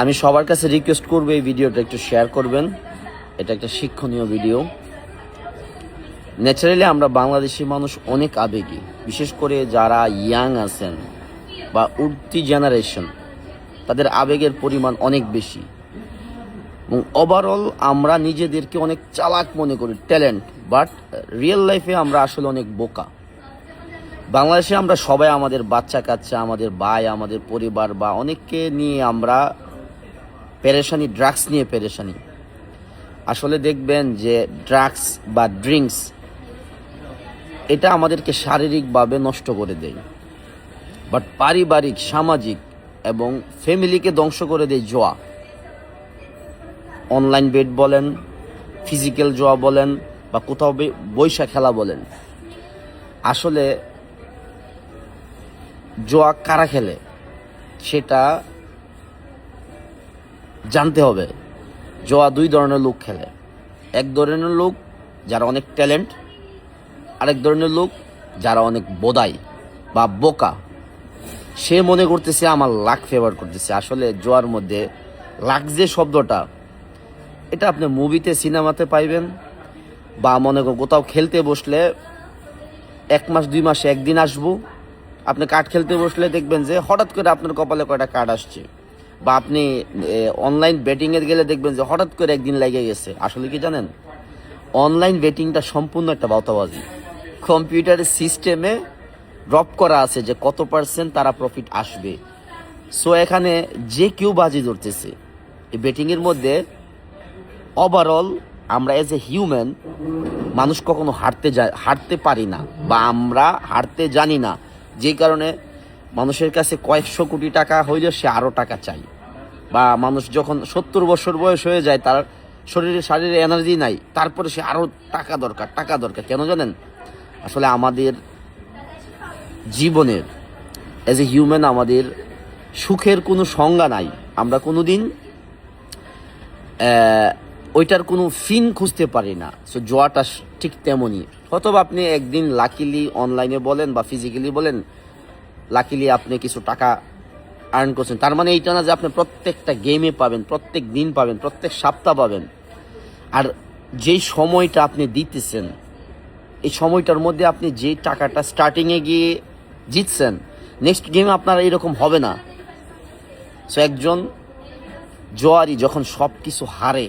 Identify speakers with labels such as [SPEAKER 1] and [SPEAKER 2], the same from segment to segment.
[SPEAKER 1] আমি সবার কাছে রিকোয়েস্ট করব এই ভিডিওটা একটু শেয়ার করবেন। এটা একটা শিক্ষণীয় ভিডিও ন্যাচারালি আমরা বাংলাদেশি মানুষ অনেক আবেগী। বিশেষ করে যারা ইয়াং আছেন বা উঠতি জেনারেশন তাদের আবেগের পরিমাণ অনেক বেশি। এবং ওভারঅল আমরা নিজেদেরকে অনেক চালাক মনে করি ট্যালেন্ট বাট রিয়েল লাইফে আমরা আসলে অনেক বোকা। বাংলাদেশে আমরা সবাই আমাদের বাচ্চা কাচ্চা আমাদের ভাই, আমাদের পরিবার বা অনেককে নিয়ে আমরা পেরেশানি, ড্রাগস নিয়ে পেরেশানি। আসলে দেখবেন যে ড্রাগস বা ড্রিঙ্কস, এটা আমাদেরকে শারীরিকভাবে নষ্ট করে দেয়। বাট পারিবারিক, সামাজিক এবং ফ্যামিলিকে ধ্বংস করে দেয় জোয়া। অনলাইন বেট বলেন, ফিজিক্যাল জোয়া বলেন, বা কোথাও বৈশা খেলা বলেন। আসলে জোয়া কারা খেলে? সেটা জানতে হবে, জোয়া দুই ধরনের লোক খেলে। এক ধরনের লোক যারা অনেক ট্যালেন্ট আরেক ধরনের লোক যারা অনেক বোদাই বা বোকা। সে মনে করতেছে, আমার লাক ফেভার করতেছে। আসলে জোয়ার মধ্যে লাক যে শব্দটা, এটা আপনি মুভিতে সিনেমাতে পাইবেন বা মনে করেন কোথাও খেলতে বসলে এক মাস, দুই মাসে একদিন আসব। আপনি কার্ড খেলতে বসলে দেখবেন যে হঠাৎ করে আপনার কপালে কয়টা কার্ড আসছে। বা আপনি অনলাইন ব্যাটিংয়ে গেলে দেখবেন যে হঠাৎ করে একদিন লেগে গেছে। আসলে কি জানেন? অনলাইন বেটিংটা সম্পূর্ণ একটা বাউতাবাজি। কম্পিউটারের সিস্টেমে ড্রপ করা আছে যে কত পার্সেন্ট তারা প্রফিট আসবে। সো এখানে যে কেউ বাজি ধরতেছে, এই বেটিংয়ের মধ্যে ওভারঅল আমরা এজ এ হিউম্যান মানুষ কখনো হারতে যায় হারতে পারি না বা আমরা হারতে জানি না। যেই কারণে মানুষের কাছে কয়েকশো কোটি টাকা হইলেও সে আরও টাকা চাই। বা মানুষ যখন সত্তর বছর বয়স হয়ে যায়, তার শরীরে শারীরে এনার্জি নাই, তারপরে সে আরও টাকা দরকার টাকা দরকার। কেন জানেন? আসলে আমাদের জীবনের অ্যাজ এ হিউম্যান আমাদের সুখের কোনো সংজ্ঞা নাই। আমরা কোনো দিন ওইটার কোনো ফিন খুঁজতে পারি না। সো জোয়াটা ঠিক তেমনই। হয়তো আপনি একদিন লাকিলি অনলাইনে বলেন বা ফিজিক্যালি বলেন লাকিলি আপনি কিছু টাকা আর্ন করছেন। তার মানে এইটা না যে আপনি প্রত্যেকটা গেমে পাবেন, প্রত্যেক দিন পাবেন, প্রত্যেক সপ্তাহ পাবেন। আর যেই সময়টা আপনি দিতেছেন, এই সময়টার মধ্যে আপনি যে টাকাটা স্টার্টিংয়ে গিয়ে জিতছেন নেক্সট গেমে আপনার এরকম হবে না। সো একজন জোয়ারি যখন সব কিছু হারে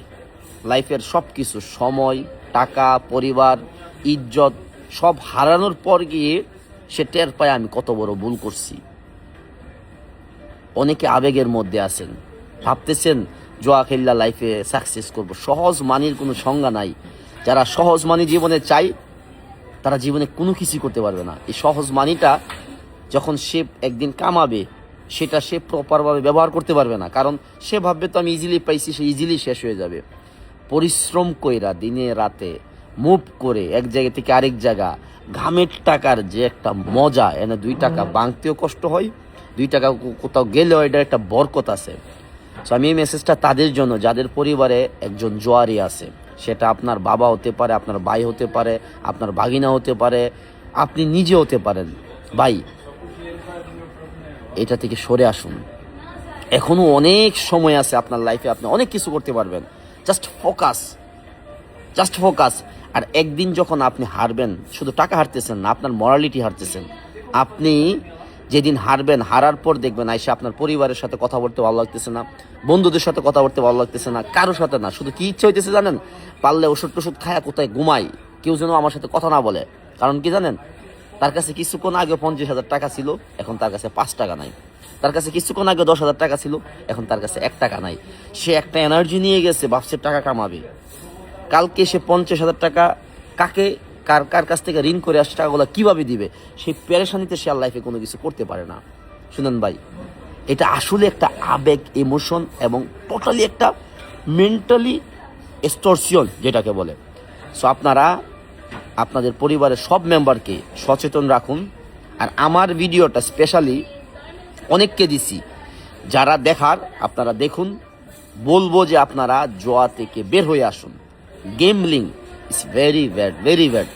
[SPEAKER 1] লাইফের সব কিছু সময়, টাকা, পরিবার, ইজ্জত সব হারানোর পর গিয়ে সে টের পায় আমি কত বড় ভুল করছি। অনেকে আবেগের মধ্যে আছেন, ভাবতেছেন জোয়া খেললা লাইফে সাকসেস করব। সহজ মানির কোনো সংজ্ঞা নাই। যারা সহজ মানি জীবনে চাই তারা জীবনে কোনো কিছু করতে পারবে না। এই সহজ মানিটা যখন সে একদিন কামাবে, সেটা সে প্রপারভাবে ব্যবহার করতে পারবে না। কারণ সে ভাববে তো আমি ইজিলি পাইছি, সে ইজিলি শেষ হয়ে যাবে। পরিশ্রম কইরা দিনে রাতে মুভ করে এক জায়গা থেকে আরেক জায়গা ঘামের টাকার যে একটা মজা এনে দুই টাকা বাংতেও কষ্ট হয় দুই টাকা কোথাও গেলেও এটার একটা বরকত আছে। সো আমি এই মেসেজটা তাদের জন্য যাদের পরিবারে একজন জোয়ারি আছে সেটা আপনার বাবা হতে পারে আপনার ভাই হতে পারে আপনার ভাগিনা হতে পারে আপনি নিজে হতে পারেন। ভাই এটা থেকে সরে আসুন। এখনও অনেক সময় আছে আপনার লাইফে আপনি অনেক কিছু করতে পারবেন। জাস্ট ফোকাস জাস্ট ফোকাস আর একদিন যখন আপনি হারবেন, শুধু টাকা হারতেছেন না, আপনার মরালিটি হারতেছেন। আপনি যেদিন হারবেন, হারার পর দেখবেন আইসা আপনার পরিবারের সাথে কথা বলতে ভালো লাগতেছে না, বন্ধুদের সাথে কথা বলতে ভালো লাগতেছে না, কারোর সাথে না। শুধু কি ইচ্ছে হইতেছে জানেন? পারলে ওষুধ টষুধ খায়া কোথায় ঘুমাই? কেউ যেন আমার সাথে কথা না বলে। কারণ কি জানেন? তার কাছে কিছুক্ষণ আগে পঞ্চাশ হাজার টাকা ছিল, এখন তার কাছে পাঁচ টাকা নাই। তার কাছে কিছুক্ষণ আগে দশ হাজার টাকা ছিল, এখন তার কাছে এক টাকা নাই। সে একটা এনার্জি নিয়ে গেছে, ভাবছে টাকা কামাবে। কালকে সে পঞ্চাশ হাজার টাকা কাকে, কার কার কাছ থেকে ঋণ করে আসছে, টাকাগুলো কীভাবে দিবে, সেই প্যারেশানিতে সে আর লাইফে কোনো কিছু করতে পারে না। শুনেন ভাই, এটা আসলে একটা আবেগ ইমোশন এবং টোটালি একটা মেন্টালি এক্সটর্সিয়ন যেটাকে বলে। সো আপনারা, আপনাদের পরিবারের সব মেম্বারকে সচেতন রাখুন। আর আমার ভিডিওটা স্পেশালি অনেককে দিছি। যারা দেখার, আপনারা দেখুন। বলব যে আপনারা জোয়া থেকে বের হয়ে আসুন। Gambling is very bad very bad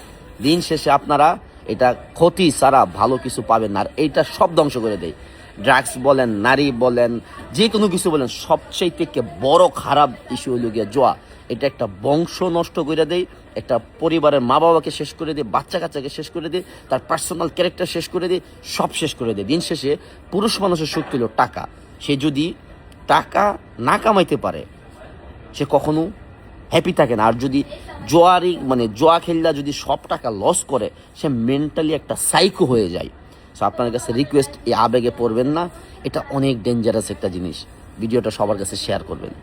[SPEAKER 1] দিন শেষে আপনারা এটা ক্ষতি ছাড়া ভালো কিছু পাবেন না। আর এইটা সব ধ্বংস করে দেয়। ড্রাগস বলেন, নারী বলেন যে কোনো কিছু বলেন সবচেয়ে থেকে বড় খারাপ ইস্যু হইল গিয়া জোয়া। এটা একটা বংশ নষ্ট করে দেয়, একটা পরিবারের মা বাবাকে শেষ করে দিয়ে বাচ্চা কাচ্চাকে শেষ করে দিয়ে, তার পার্সোনাল ক্যারেক্টার শেষ করে দিয়ে, সব শেষ করে দেয়। দিন শেষে পুরুষ মানুষের শক্তি হলো টাকা। সে যদি টাকা না কামাইতে পারে, সে কখনো হ্যাপি থাকে না। আর যদি জোয়ারি মানে জোয়া খেললা যদি সব টাকা লস করে, সে মেন্টালি একটা সাইকো হয়ে যায়। সো আপনার কাছে রিকোয়েস্ট এই আবেগে পড়বেন না। এটা অনেক ডেঞ্জারাস একটা জিনিস। ভিডিওটা সবার কাছে শেয়ার করবেন।